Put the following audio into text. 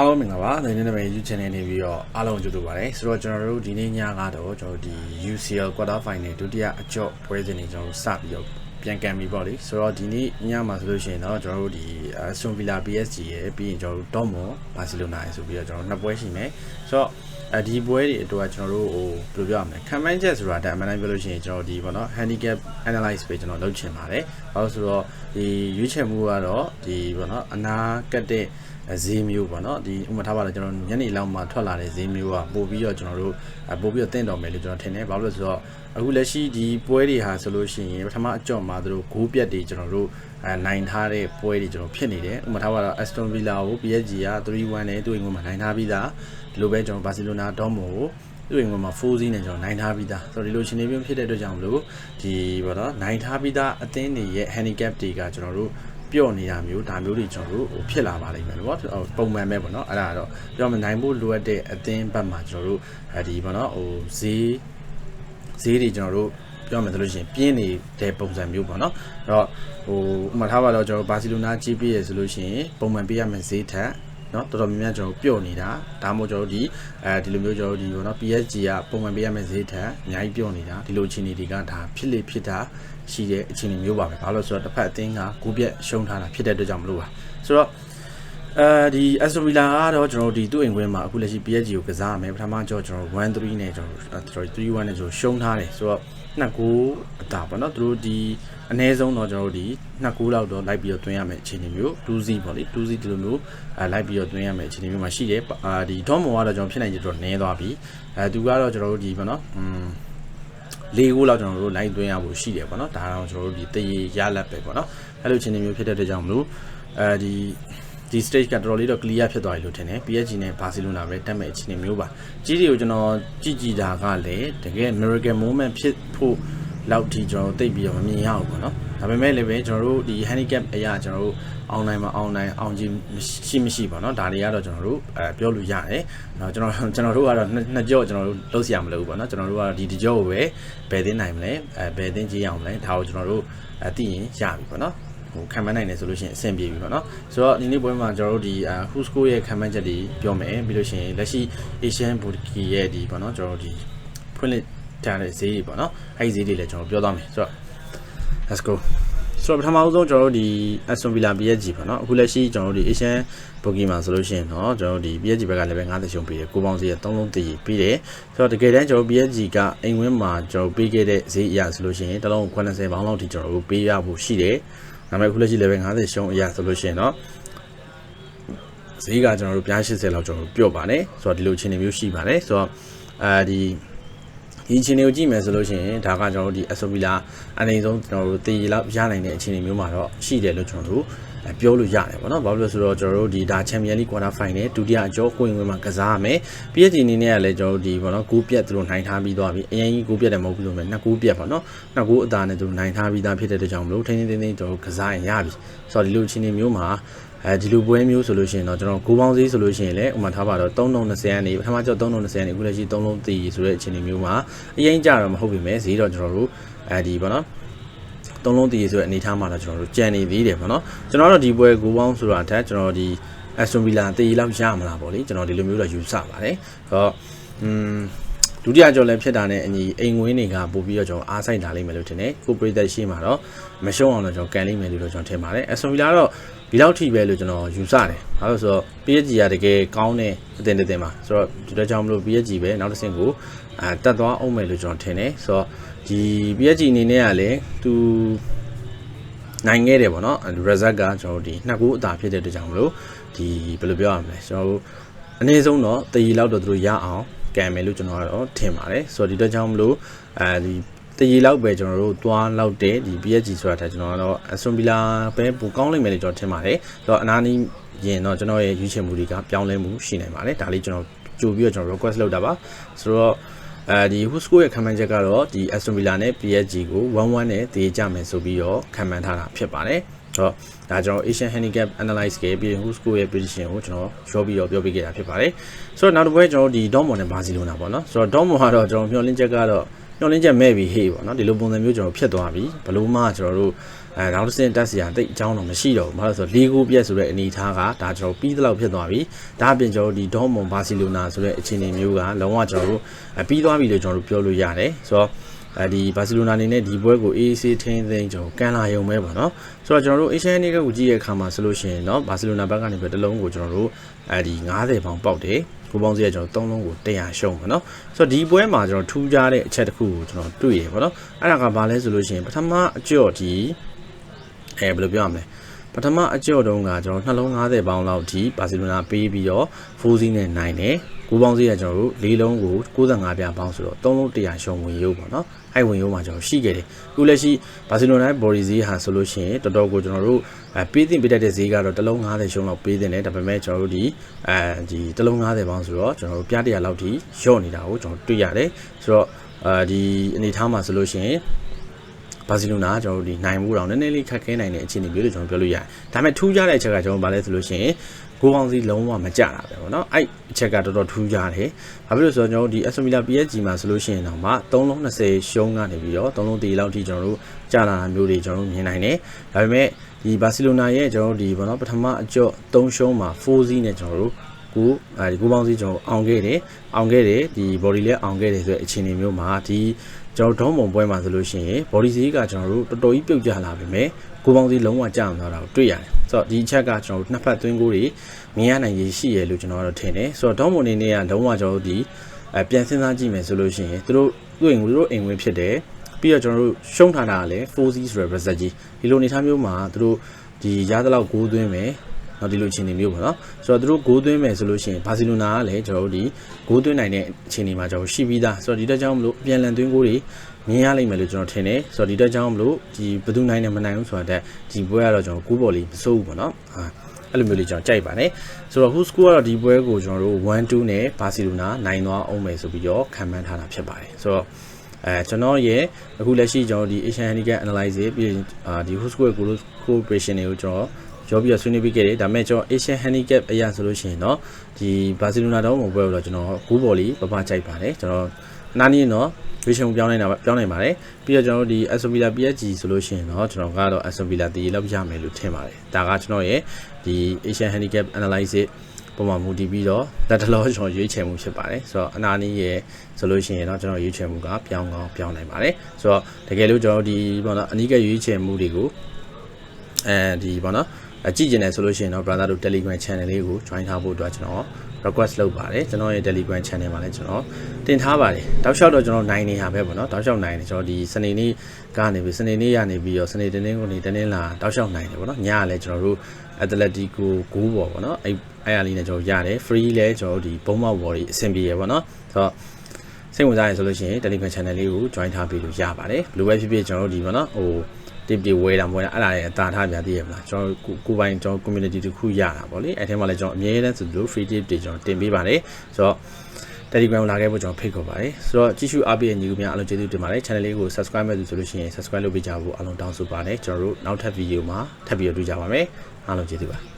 အားလုံးမင်္ဂလာပါဒီနေ့နာမည် YouTube channel နေပြီးတော့အားလုံးကြိုဆိုပါရစေဆိုတော့ကျွန်တော်တို့ဒီနေ့ညကတော့ကျွန်တော်တို့ဒီ UCL quarter final ဒုတိယအကျော့ပွဲစဉ်တွေကျွန်တော်တို့စပြီးတော့ပြန်ကန်ပြီပေါ့လေဆိုတော့ဒီနေ့ညမှာဆိုလို့ရှိရင်တော့ကျွန်တော်တို့ဒီ Aston Villa PSG ရဲ့ပြီးရင်ကျွန်တော်တို့ Dortmund Barcelona ရဲ့ဆိုပြီးတော့ကျွန်တော်တို့နှစ်ပွဲရှိမယ်ဆိုတော့အဲဒီပွဲတွေအတွက်ကျွန်တော်တို့ဟိုဘယ်လိုပြောရမလဲခံမှန်းချက်ဆိုတာဒါအမှန်တမ်းပြောလို့ရှိရင်ကျွန်တော်ဒီပေါ့နော် handicap analyze ပဲကျွန်တော်လုပ်ချင်ပါတယ်ဘာလို့ဆိုတော့ဒီရွေးချယ်မှုကတော့ဒီပေါ့နော်အနာကတ်တဲ့ ဈေးမျိုးပေါ့နော်ဒီဥပမာထားပါတော့ကျွန်တော်ညနေလောက်မှထွက်လာတဲ့ဈေးမျိုးကပို့ပြီးတော့ကျွန်တော်တို့ပို့ပြီးတော့တင့်တော်မယ်လို့ကျွန်တော်ထင်တယ်ဘာလို့လဲဆိုတော့အခုလက်ရှိဒီပွဲတွေဟာဆိုလို့ရှိရင်ပထမအကြော့မှာသူတို့ဂိုးပြတ်တွေကျွန်တော်တို့အဲနိုင်ထားတဲ့ပွဲတွေကျွန်တော်ဖြစ်နေတယ်ဥပမာထားပါတော့ Aston Villa ကို PSG က3-1နဲ့သူ့အိမ်ကမှနိုင်ထားပြီးသားဒီလိုပဲကျွန်တော် Barcelona Dortmund ကိုသူ့အိမ်ကမှ4-0နဲ့ကျွန်တော်နိုင်ထားပြီးသားဆိုတော့ဒီလိုချင်းနေပြဖြစ်တဲ့အတွက်ကြောင့်မလို့ဒီပေါ့နော်နိုင်ထားပြီးသားအသင်းတွေရဲ့ handicap တွေကကျွန်တော်တို့ ပြော့နေတာမျိုးဒါမျိုးတွေကျွန်တော်တို့ဟိုဖြစ်လာပါလိမ့်မယ်နော်ပုံမှန်ပဲပေါ့နော်အဲ့ဒါတော့ပြောမနိုင်ဖို့လိုအပ်တဲ့အသင်းဘက်မှာကျွန်တော်တို့အဲဒီပေါ့နော်ဟိုဈေးဈေးတွေကျွန်တော်တို့ပြောမယ်ဆိုလို့ရှိရင်ပြင်းနေတဲ့ပုံစံမျိုးပေါ့နော်အဲ့တော့ဟိုဥပမာထားပါတော့ကျွန်တော်ဘာစီလိုနာကြီးပြည့်ရဆိုလို့ရှိရင်ပုံမှန်ပေးရမယ့်ဈေးထက် နော်တော်တော်များများကျွန်တော်ပြော့နေတာဒါမှမဟုတ်ကျွန်တော်ဒီအဲဒီလိုမျိုးကျွန်တော်ဒီပေါ့နော် PSG ကပုံမှန်ပေးရမယ့်ဈေးထက်အများကြီးပြော့နေတာဒီလိုအခြေအနေတွေကဒါဖြစ်လေဖြစ်တာရှိတဲ့အခြေအနေမျိုးပါပဲဘာလို့လဲဆိုတော့တစ်ဖက်အသင်းကကိုပြက်ရှုံးထားတာဖြစ်တဲ့အတွက်ကြောင့်မလို့ပါဆိုတော့အဲဒီ Aston Villa ကတော့ကျွန်တော်တို့ဒီသူ့အိမ်ခွင်းမှာအခုလက်ရှိ PSG ကိုကစားရမယ်ပထမကြောကျွန်တော်1-3နဲ့ကျွန်တော်တို့3-1နဲ့ကျွန်တော်ရှုံးထားတယ်ဆိုတော့ နှစ်ကိုအတာပေါ့နော်သူတို့ဒီအနည်းဆုံးတော့ကျွန်တော်တို့ဒီနှစ်ကိုလောက်တော့လိုက်ပြီးတော့တွင်းရမယ်အခြေအနေမျိုး2-0ပေါ့လေ2-0ဒီလိုမျိုးအဲလိုက်ပြီးတော့တွင်းရမယ်အခြေအနေမျိုးမှာရှိတယ်အာဒီ Dortmund ကတော့ကျွန်တော်ဖြစ်နိုင်ကြတော့နည်းသွားပြီအဲသူကတော့ကျွန်တော်တို့ဒီပေါ့နော်อืมလေးကိုလောက်ကျွန်တော်တို့ line သွင်းရဖို့ရှိတယ်ပေါ့နော်ဒါတော့ကျွန်တော်တို့ဒီတရေရလက်ပဲပေါ့နော်အဲ့လိုအခြေအနေမျိုးဖြစ်တဲ့အတွက်ကြောင့်မလို့အဲဒီ ဒီ stage ကတော်တော်လေးတော့ clear ဖြစ်သွားပြီလို့ထင်တယ် PSG နဲ့ Barcelona ပဲတက်မဲ့အခြေအနေမျိုးပါကြီးတွေကိုကျွန်တော်ကြည့်ကြည့်တာကလည်းတကယ် miracle moment ဖြစ်ဖို့လောက်ထိကျွန်တော်သိပြီးတော့မမြင်ရဘူးပေါ့နော်ဒါပေမဲ့လည်းပဲကျွန်တော်တို့ဒီ handicap အရာကျွန်တော်တို့ online မှာ online အောင်ကြီးမရှိမရှိပေါ့နော်ဒါတွေကတော့ကျွန်တော်တို့အဲပြောလို့ရတယ်။နောက်ကျွန်တော်ကျွန်တော်တို့ကတော့နှစ်ကြော့ကျွန်တော်တို့လုပ်စရာမလိုဘူးပေါ့နော်ကျွန်တော်တို့ကတော့ဒီဒီကြော့ကိုပဲဘယ်သိနိုင်မလဲအဲဘယ်သိကြည့်ရအောင်လဲဒါကိုကျွန်တော်တို့အသိရင်ရပြီပေါ့နော်။ ဟိုခံမှန်းနိုင်တယ်ဆိုလို့ရှိရင်အဆင်ပြေပြီပေါ့နော်ဆိုတော့ဒီနေ့ပွဲမှာကျွန်တော်တို့ဒီအာ Who's ရဲ့ခံမှန်းချက်တွေပြောမယ်ပြီးလို့ရှိရင်လက်ရှိ Asian Boutique ရဲ့ဒီပေါ့နော်ကျွန်တော်တို့ဒီဖွင့်လှစ်ထားတဲ့ဈေးတွေပေါ့နော်အဲ့ဒီဈေးတွေလည်းကျွန်တော်ပြောသွားမယ်ဆိုတော့ let's go ဆိုတော့ပထမဆုံးကျွန်တော်တို့ဒီ Aston Villa PSG ပေါ့နော်အခုလက်ရှိကျွန်တော်တို့ဒီ Asian Bookie မှာဆိုလို့ရှိရင်တော့ကျွန်တော်တို့ဒီ PSG ဘက်ကလည်းပဲ90ရှုံးပေးတယ်ကိုပေါင်းစီရဲ့3လုံးတည်ပေးတယ်ဆိုတော့တကယ်တမ်းကျွန်တော် PSG ကအိမ်ဝင်းမှာကျွန်တော်ပေးခဲ့တဲ့ဈေးအရာဆိုလို့ရှိရင်တစ်လုံး90ပေါင်းလောက်ထိကျွန်တော်တို့ပေးရဖို့ရှိတယ် ဒါပေမဲ့အခုလက်ရှိလည်းပဲ90ရှုံးအရာဆိုလို့ရှိရင်တော့ဈေးကကျွန်တော်တို့ပြား80လောက်ကျွန်တော်တို့ပြော့ပါတယ်ဆိုတော့ဒီလိုအခြေအနေမျိုးရှိပါတယ်ဆိုတော့အဲဒီဒီအခြေအနေကိုကြည့်မယ်ဆိုလို့ရှိရင်ဒါကကျွန်တော်တို့ဒီ Asovila အနေဆုံးကျွန်တော်တို့တည်လောက်ရနိုင်တဲ့အခြေအနေမျိုးမှာတော့ရှိတယ်လို့ကျွန်တော်တို့ ပြောလို့ရတယ်ပေါ့နော်ဘာလို့လဲဆိုတော့ကျွန်တော်တို့ဒီဒါ Champion League Quarter Final ဒုတိယအကျော်ကိုဝင်ဝင်မှာကစားရမယ် PSG အနေနဲ့ကလည်းကျွန်တော်တို့ဒီပေါ့နော်ဂိုးပြတ်သူတို့နိုင်ထားပြီးသွားပြီအရင်ကြီးဂိုးပြတ်တယ်မဟုတ်ဘူးလို့မယ်နှစ်ဂိုးပြတ်ပေါ့နော်နှစ်ဂိုးအသာနဲ့သူတို့နိုင်ထားပြီးသားဖြစ်တဲ့အတွက်ကြောင့်မလို့ထိန်းထိန်းသိမ်းသိမ်းကျွန်တော်တို့ကစားရင်ရပြီဆိုတော့ဒီလိုအခြေအနေမျိုးမှာအဲဒီလိုပွဲမျိုးဆိုလို့ရှိရင်တော့ကျွန်တော်ဂိုးပေါင်းစည်းဆိုလို့ရှိရင်လည်းဥမာထားပါတော့330ကနေပထမကျောက်330ကနေအခုလက်ရှိ3လုံးတည်ဆိုတဲ့အခြေအနေမျိုးမှာအရင်ကြတော့မဟုတ်ပြီမဲ့ဈေးတော့ကျွန်တော်တို့အဲဒီပေါ့နော် သုံးလုံးတည်ဆိုတဲ့အနေအထားမှာတော့ကျွန်တော်တို့ကြံနေသေးတယ်ပေါ့နော်ကျွန်တော်တို့ဒီပွဲဂိုးပေါင်းဆိုတာထက်ကျွန်တော်ဒီ Aston Villa တည်လောက်ရမလားပေါ့လေကျွန်တော်ဒီလိုမျိုးတော့ယူဆပါတယ်ဆိုတော့อืมဒုတိယကြော်လည်းဖြစ်တာနဲ့အညီအိမ်ငွေးတွေကပို့ပြီးတော့ကျွန်တော်အားဆိုင်တာလိမ့်မယ်လို့ထင်တယ်ကိုပရိသတ်ရှိမှာတော့မရှုံးအောင်တော့ကျွန်တော်ကန်လိမ့်မယ်လို့ကျွန်တော်ထင်ပါတယ် Aston Villa တော့ဒီလောက်ထိပဲလို့ကျွန်တော်ယူဆတယ်။ဘာလို့ဆိုတော့ PSG ကတကယ်ကောင်းတဲ့အတင်တင်မှာဆိုတော့ဒီတော့ကြောင့်မလို့ PSG ပဲနောက်တစ်ဆင့်ကိုအဲတက်သွားအောင်မယ်လို့ကျွန်တော်ထင်တယ်။ဆိုတော့ ဒီ PSG အနေနဲ့ကလည်းသူနိုင်ခဲ့တယ်ပေါ့နော်။ result ကကျွန်တော်တို့ဒီနှစ်ခုအသာဖြစ်တဲ့အတွက်ကြောင့်မလို့ဒီဘယ်လိုပြောရမလဲကျွန်တော်တို့အနည်းဆုံးတော့တရီလောက်တော့သူတို့ရအောင်ကံမယ်လို့ကျွန်တော်ကတော့ထင်ပါတယ်။ဆိုတော့ဒီတော့ကြောင့်မလို့အဲဒီတရီလောက်ပဲကျွန်တော်တို့သွားလောက်တဲ့ဒီ PSG ဆိုတာထားကျွန်တော်ကတော့ Aston Villa ပဲပိုကောင်းနိုင်မယ်လို့ကျွန်တော်ထင်ပါတယ်။ဆိုတော့အနာနီးရင်တော့ကျွန်တော်ရဲ့ရွေးချယ်မှုတွေကပြောင်းလဲမှုရှိနိုင်ပါတယ်။ဒါလေးကျွန်တော်ကြိုပြီးတော့ကျွန်တော် request လုပ်တာပါ။ဆိုတော့ အဲဒီ Husko ရဲ့ခံမှန်းချက်ကတော့ဒီ Aston Villa နဲ့ PSG ကို1-1နဲ့တည်ကြမယ်ဆိုပြီးတော့ခံမှန်းထားတာဖြစ်ပါတယ်။ဆိုတော့ဒါကျွန်တော် Asian Handicap Analyze ခဲ့ပြီး Husko ရဲ့ prediction ကိုကျွန်တော်ရှော့ပြီးတော့ပြောပြခဲ့တာဖြစ်ပါတယ်။ဆိုတော့နောက်တစ်ပွဲကျွန်တော်ဒီ Dortmund နဲ့ Barcelona ပေါ့နော်။ဆိုတော့ Dortmund ကတော့ကျွန်တော်မျှော်လင့်ချက်ကတော့ညှော်လင်းချက်မဲ့ပြီးဟေ့ပေါ့နော်ဒီလိုပုံစံမျိုးကျွန်တော်ဖြစ်သွားပြီဘလို့မှကျွန်တော်တို့ အဲနောက်တစ်ဆင့်တက်စရာတိတ်အကြောင်းတော့မရှိတော့ဘူးဘာလို့လဲဆိုတော့လီဂိုပြက်ဆိုတဲ့အနေအထားကဒါကျွန်တော်ပြီးသလောက်ဖြစ်သွားပြီဒါအပြင်ကျွန်တော်ဒီဒေါမွန်ဘာစီလိုနာဆိုတဲ့အခြေအနေမျိုးကလုံးဝကျွန်တော်တို့ပြီးသွားပြီလို့ကျွန်တော်တို့ပြောလို့ရတယ်ဆိုတော့အဲဒီဘာစီလိုနာအနေနဲ့ဒီပွဲကို AAC ထင်းသိမ်းကျွန်တော်ကန်လာရုံပဲပေါ့နော်ဆိုတော့ကျွန်တော်တို့ Asian League ကိုကြည့်ရတဲ့အခါမှာဆိုလို့ရှိရင်เนาะဘာစီလိုနာဘက်ကနေပဲတစ်လုံးကိုကျွန်တော်တို့အဲဒီ90ပေါင်ပေါက်တယ်ကိုပေါင်းစီကကျွန်တော်၃လုံးကို100ရှုံးပါเนาะဆိုတော့ဒီပွဲမှာကျွန်တော်ထူးခြားတဲ့အချက်တစ်ခုကိုကျွန်တော်တွေ့ရပါเนาะအဲ့ဒါကဘာလဲဆိုလို့ရှိရင်ပထမအကြော့ဒီ အဲဘယ်လိုပြောရမလဲပထမအကြော့တုန်းကကျွန်တော်နှလုံး90ပေါင်းလောက်ထိဘာစီလိုနာပေးပြီးတော့4စီးနဲ့နိုင်တယ်ကိုပေါင်းစီးကကျွန်တော်တို့၄လုံးကို65ပြပေါင်းဆိုတော့3လုံး100ရှုံဝင်ရုပ်ပေါ့နော်အဲ့ဝင်ရုပ်မှာကျွန်တော်ရှိခဲ့တယ်အခုလက်ရှိဘာစီလိုနာဘော်ဒီစီးဟာဆိုလို့ရှိရင်တော်တော်ကိုကျွန်တော်တို့ပေးတင်ပေးတတ်တဲ့ဈေးကတော့တစ်လုံး90ရှုံလောက်ပေးတင်တယ်ဒါပေမဲ့ကျွန်တော်တို့ဒီအဲဒီတစ်လုံး90ပေါင်းဆိုတော့ကျွန်တော်တို့ပြ100လောက်ထိရော့နေတာကိုကျွန်တော်တွေ့ရတယ်ဆိုတော့အဲဒီအနေထားမှာဆိုလို့ရှိရင် ဘာစီလိုနာကျွန်တော်တို့ဒီနိုင်မှုတော့နည်းနည်းလေးခက်ခဲနိုင်တဲ့အခြေအနေမျိုးလို့ကျွန်တော်ပြောလို့ရတယ်။ဒါပေမဲ့ထူးခြားတဲ့အချက်ကကျွန်တော်ဗာလဲဆိုလို့ရှိရင်ကိုပေါင်းစီလုံးဝမကြတာပဲပေါ့နော်အဲ့အချက်ကတော်တော်ထူးခြားတယ်ဘာဖြစ်လို့ဆိုတော့ကျွန်တော်တို့ဒီ Aston Villa PSG မှာဆိုလို့ရှိရင်တော့မှ3လုံး20ရှုံးကနေပြီးတော့3လုံးတည်လောက်ထိကျွန်တော်တို့ကြာလာတာမျိုးတွေကျွန်တော်တို့မြင်နိုင်တယ်ဒါပေမဲ့ဒီဘာစီလိုနာရဲ့ကျွန်တော်တို့ဒီပေါ့နော်ပထမအကျော့3ရှုံးမှာ4စီးနဲ့ကျွန်တော်တို့ ကိုအဲဒီကိုပေါင်းစီကျွန်တော်အောင်ခဲ့တယ်အောင်ခဲ့တယ်ဒီ body လည်းအောင်ခဲ့တယ်ဆိုတဲ့အခြေအနေမျိုးမှာဒီကျွန်တော်ဒေါမုံပွဲမှာဆိုလို့ရှိရင် body စီးကကျွန်တော်တို့တော်တော်ကြီးပြုတ်ကျလာပြီမဲ့ကိုပေါင်းစီလုံးဝကြာအောင်သွားတာကိုတွေ့ရတယ်ဆိုတော့ဒီအချက်ကကျွန်တော်တို့နှစ်ဖက်သွင်းကိုတွေမြင်ရနိုင်ရရှိရလို့ကျွန်တော်တို့ထင်တယ်ဆိုတော့ဒေါမုံအနေနဲ့ကလုံးဝကျွန်တော်တို့ဒီအပြန်စဉ်းစားကြည့်မယ်ဆိုလို့ရှိရင်သူတို့သူ့အိမ်ကိုသူတို့အိမ်ဝင်ဖြစ်တယ်ပြီးတော့ကျွန်တော်တို့ရှုံးထားတာကလည်း 4C ဆိုတဲ့ result ကြီးဒီလိုအနေထားမျိုးမှာသူတို့ဒီရသလောက်6သွင်းမယ် နော်ဒီလိုအခြေအနေမျိုးပေါ့နော်ဆိုတော့သူတို့ဂိုးသွင်းမယ်ဆိုလို့ရှိရင်ဘာစီလိုနာကလည်းကျွန်တော်တို့ဒီဂိုးသွင်းနိုင်တဲ့အခြေအနေမှာကျွန်တော်ရှိပြီးသားဆိုတော့ဒီတက်ကြောင့်မလို့အပြန်လန်သွင်းဂိုးတွေမြင်ရလိမ့်မယ်လို့ကျွန်တော်ထင်တယ်ဆိုတော့ဒီတက်ကြောင့်မလို့ဒီဘယ်သူနိုင်တယ်မနိုင်ဘူးဆိုတာတက်ဒီပွဲကတော့ကျွန်တော်ဂိုးဘော်လေးမစိုးဘူးပေါ့နော်ဟာအဲ့လိုမျိုးလေးကျွန်တော်ကြိုက်ပါတယ်ဆိုတော့ who score ကတော့ဒီပွဲကိုကျွန်တော်တို့1-2နဲ့ဘာစီလိုနာနိုင်သွားအောင်မယ်ဆိုပြီးတော့ခံမှန်းထားတာဖြစ်ပါတယ်ဆိုတော့အဲကျွန်တော်ရဲ့အခုလက်ရှိကျွန်တော်ဒီ Asian Handicap Analyze ပြီးအာဒီ who score ကို cooperation တွေကိုကျွန်တော် ရောပြီးတော့ဆွေးနွေးပြီးခဲ့တယ်ဒါပေမဲ့ကျွန်တော် Asian Handicap အရာဆိုလို့ရှိရင်တော့ဒီဘာစီလိုနာတောင်းမပွဲတော့ကျွန်တော်ဂူးဘော်လီပပကြိုက်ပါတယ်ကျွန်တော်နားနည်းတော့ရွေးချယ်မှုပြောင်းနိုင်တာပြောင်းနိုင်ပါတယ်ပြီးတော့ကျွန်တော်တို့ဒီ Aston Villa PSG ဆိုလို့ရှိရင်တော့ကျွန်တော်ကတော့ Aston Villa တည်လောက်ရမယ်လို့ထင်ပါတယ်ဒါကကျွန်တော်ရဲ့ဒီ Asian Handicap Analysis ပုံမှာမူတည်ပြီးတော့လက်တလောကျွန်တော်ရွေးချယ်မှုဖြစ်ပါတယ်ဆိုတော့အနာနီးရဲ့ဆိုလို့ရှိရင်တော့ကျွန်တော်ရွေးချယ်မှုကပြောင်းကောင်းပြောင်းနိုင်ပါတယ်ဆိုတော့တကယ်လို့ကျွန်တော်ဒီပေါ့နော်အနီးကရွေးချယ်မှုတွေကို အဲဒီပေါ့နော်အကြည့်ကျင်တယ်ဆိုလို့ရှိရင်တော့ brother တို့ Telegram channel လေးကို join ထားဖို့အတွက်ကျွန်တော် request လုပ်ပါတယ်ကျွန်တော်ရဲ့ Telegram channel မှာလည်းကျွန်တော်တင်ထားပါတယ်တောက်လျှောက်တော့ကျွန်တော်နိုင်နေတာပဲပေါ့နော်တောက်လျှောက်နိုင်တယ်ကျွန်တော်ဒီစနေနေ့ကနေပြီးစနေနေ့ရနေပြီးတော့စနေတင်းတင်းကိုနေတင်းတင်းလာတောက်လျှောက်နိုင်တယ်ပေါ့နော်ညကလည်းကျွန်တော်တို့ Atletico ဂိုးပေါ်ပေါ့နော်အဲ့အဲ့အရာလေးနဲ့ကျွန်တော်ရတယ် free လဲကျွန်တော်ဒီဘုံမောက်ဘော်ဒီအဆင်ပြေရပေါ့နော်ဆိုတော့စိတ်ဝင်စားရဆိုလို့ရှိရင် Telegram channel လေးကို join ထားပြီးလို့ရပါတယ်ဘယ်လိုပဲဖြစ်ဖြစ်ကျွန်တော်တို့ဒီပေါ့နော်ဟို tip တွေဝယ်တာမဝယ်တာအဲ့ဒါလည်းအသာထားပြသိရမလားကျွန်တော်ကိုပိုင်ကျွန်တော် community တစ်ခုရတာပေါ့လေအဲ့ထဲမှာလည်းကျွန်တော်အမြဲတမ်းဆိုလို့ free tip တွေကျွန်တော်တင်ပေးပါတယ်ဆိုတော့ Telegram လာခဲ့ဖို့ကျွန်တော်ဖိတ်ခေါ်ပါတယ်ဆိုတော့ကြည့်ရှုအားပေးတဲ့ညီကိုများအားလုံးကျေးဇူးတင်ပါတယ် channel လေးကို subscribe မဲ့သူဆိုလို့ရှိရင် subscribe လုပ်ပေးကြဖို့အားလုံးတောင်းဆိုပါတယ်ကျွန်တော်တို့နောက်ထပ် video မှာထပ်ပြီးတော့တွေ့ကြပါမယ်အားလုံးကျေးဇူးပါ